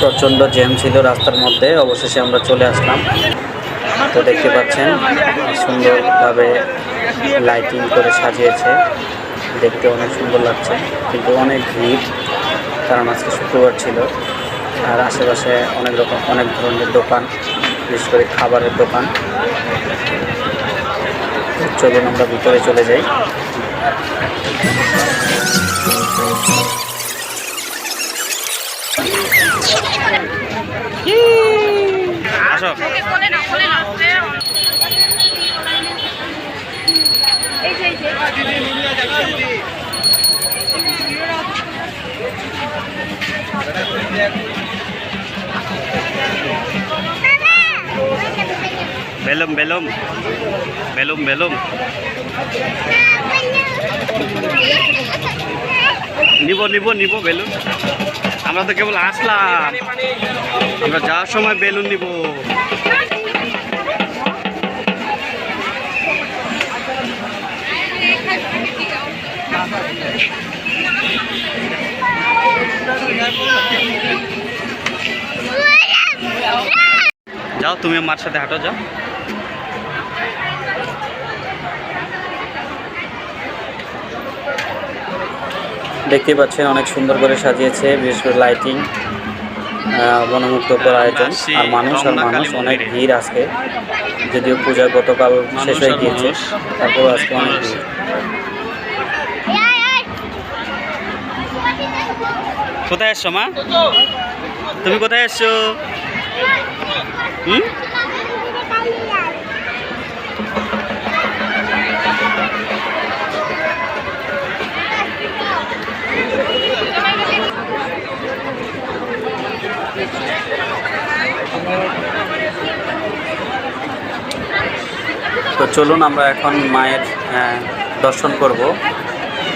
প্রচণ্ড জ্যাম ছিল রাস্তার মধ্যে, অবশেষে আমরা চলে আসলাম। তো দেখতে পাচ্ছেন, সুন্দরভাবে লাইটিং করে সাজিয়েছে। দেখতে অনেক সুন্দর লাগছে, কিন্তু অনেক ভিড়, কারণ আজকে শুক্রবার ছিল। আর আশেপাশে অনেক রকম, অনেক ধরনের দোকান, বিশেষ করে খাবারের দোকান। চলুন আমরা ভিতরে চলে যাই। বেলুম বেলুম। বেলুম বেলুম। নিব নিব নিব বেলুন। আমরা তো কেবল আসলাম। আমরা যাওয়ার সময় বেলুন নিব যাও, তুমি আমার সাথে হাঁটো, যাও। দেখতে পাচ্ছেন, অনেক সুন্দর করে সাজিয়েছে, বিশেষ করে লাইটিং মনোমুগ্ধকর আয়োজন আর মানুষ আর মানুষ অনেক ভিড় আজকে। যদিও পূজা গতকাল শেষ হয়ে গিয়েছে তারপর আজকে অনেক ভিড়। কোথায় এসছো মা? তুমি কোথায় এসছো? হুম? চলুন আমরা এখন মায়ের দর্শন করব।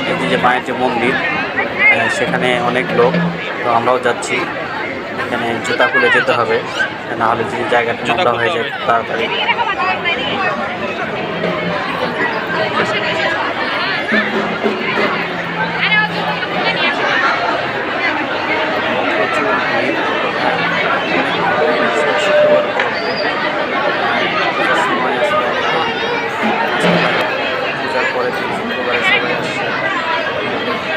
এই যে- যে মায়ের যে মন্দির সেখানে অনেক লোক, তো আমরাও যাচ্ছি। এখানে জুতা খুলে যেতে হবে নাহলে যে জায়গাটা নোংরা হয়ে যায়, তাড়াতাড়ি প্রচুর ভিড়। শুক্রবার পূজার সময় আসলে পূজার পরে দিন শুক্রবারে সবাই আসছে দেখলে বোঝা যায় কীরকম দেখতে পাচ্ছি পূজার নাগাল এখানে আমার আমরা বলতে দিচ্ছি প্রণাম জানাচ্ছি ছবি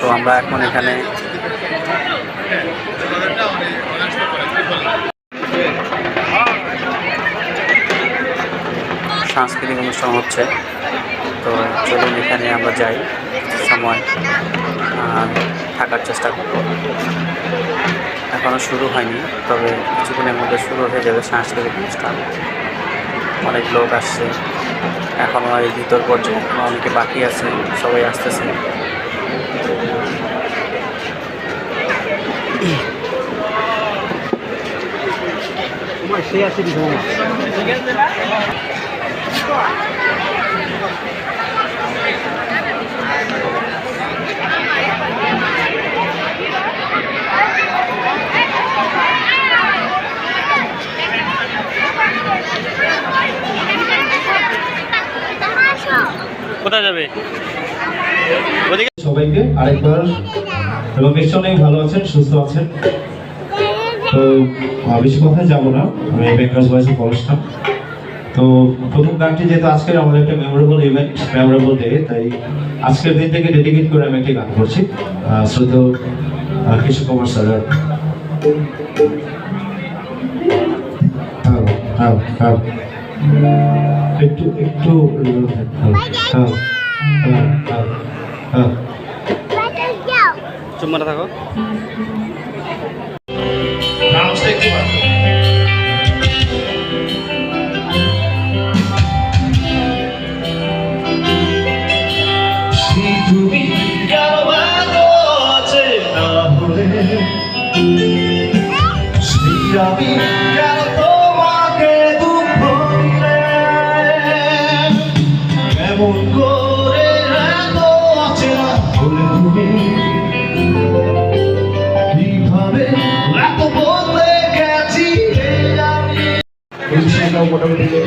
তো আমরা এখন এখানে সাংস্কৃতিক অনুষ্ঠান হচ্ছে। তো চলুন এখানে আমরা যাই সময় থাকার চেষ্টা করব। এখনও শুরু হয়নি, তবে কিছুক্ষণের মধ্যে শুরু হয়ে যাবে সাংস্কৃতিক অনুষ্ঠান। অনেক লোক আসছে। এখনও এই ভিতর পর্যায়ে এখনও অনেকে বাকি আছে, সবাই আসতেছে। কোথায় যাবে? ওদিকে সবাইকে আরেকবার। এবং নিশ্চয় অনেক ভালো আছেন সুস্থ আছেন। তো বেশি কথায় যাব না। আমি বেঙ্গাস ভয়েসে পড়াশলাম তো প্রথম গানটি যেহেতু আজকের আমাদের একটা মেমোরেবল ইভেন্ট মেমোরেবল ডে তাই আজকের দিনটাকে ডেডিকেট করে আমি একটি গান করছি। আহ, কিশোর কুমার স্যার। হ্যাঁ হ্যাঁ হ্যাঁ। একটু একটু হ্যাঁ হ্যাঁ হ্যাঁ। চুপ মারা থাকো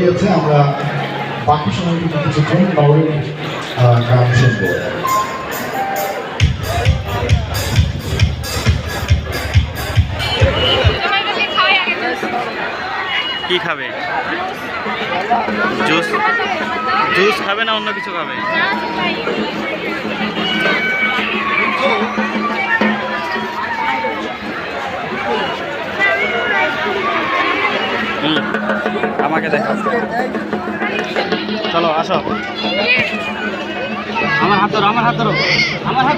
মোটামুটি আমরা বাকি সময়টুকু কিছুক্ষণ কি খাবে? জুস? জুস খাবে না অন্য কিছু খাবে? আমাকে দেখা চলো আসো। আমার হাত ধরো আমার হাত ধরো আমার হাত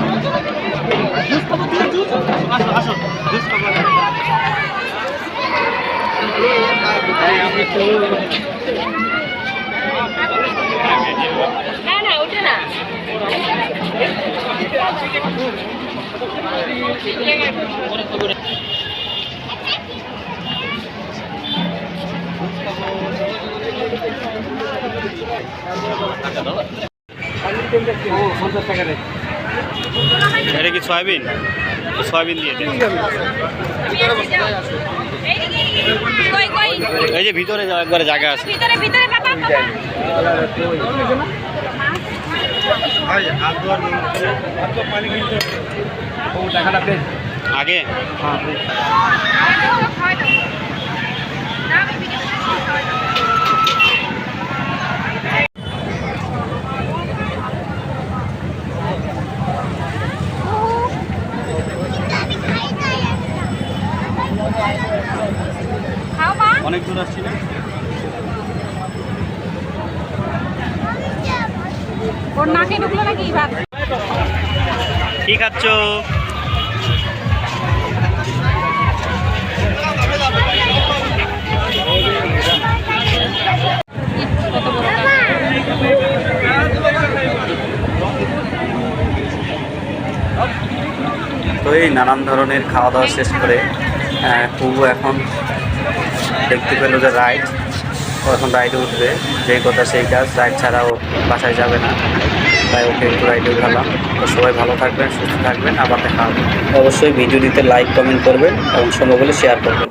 আসো আসো জুস না না ওঠে না। এটা কি সয়াবিন? সয়াবিন দিয়ে এই যে ভিতরে একবারে জায়গা আছে। আগে? খাওয়াই দাও না আমি ভিডিও করছি খাওয়াই দাও খাও মা অনেক দূর আসছি না? ওর নাকে ঢুকলো নাকি ভাত কি খাচ্ছ? তো এই নানান ধরনের খাওয়া দাওয়া শেষ করে কুবু এখন দেখতে পেল যে রাইড এখন রাইডে উঠবে। যেই কথা সেই কাজ রাইড ছাড়াও বাসায় যাবে না। তাই ওকে একটু রাইডে উঠালাম। তো সবাই ভালো থাকবেন, সুস্থ থাকবেন। আবার দেখা হবে। অবশ্যই ভিডিওটিতে লাইক কমেন্ট করবেন এবং সম্ভব হলে শেয়ার করবেন।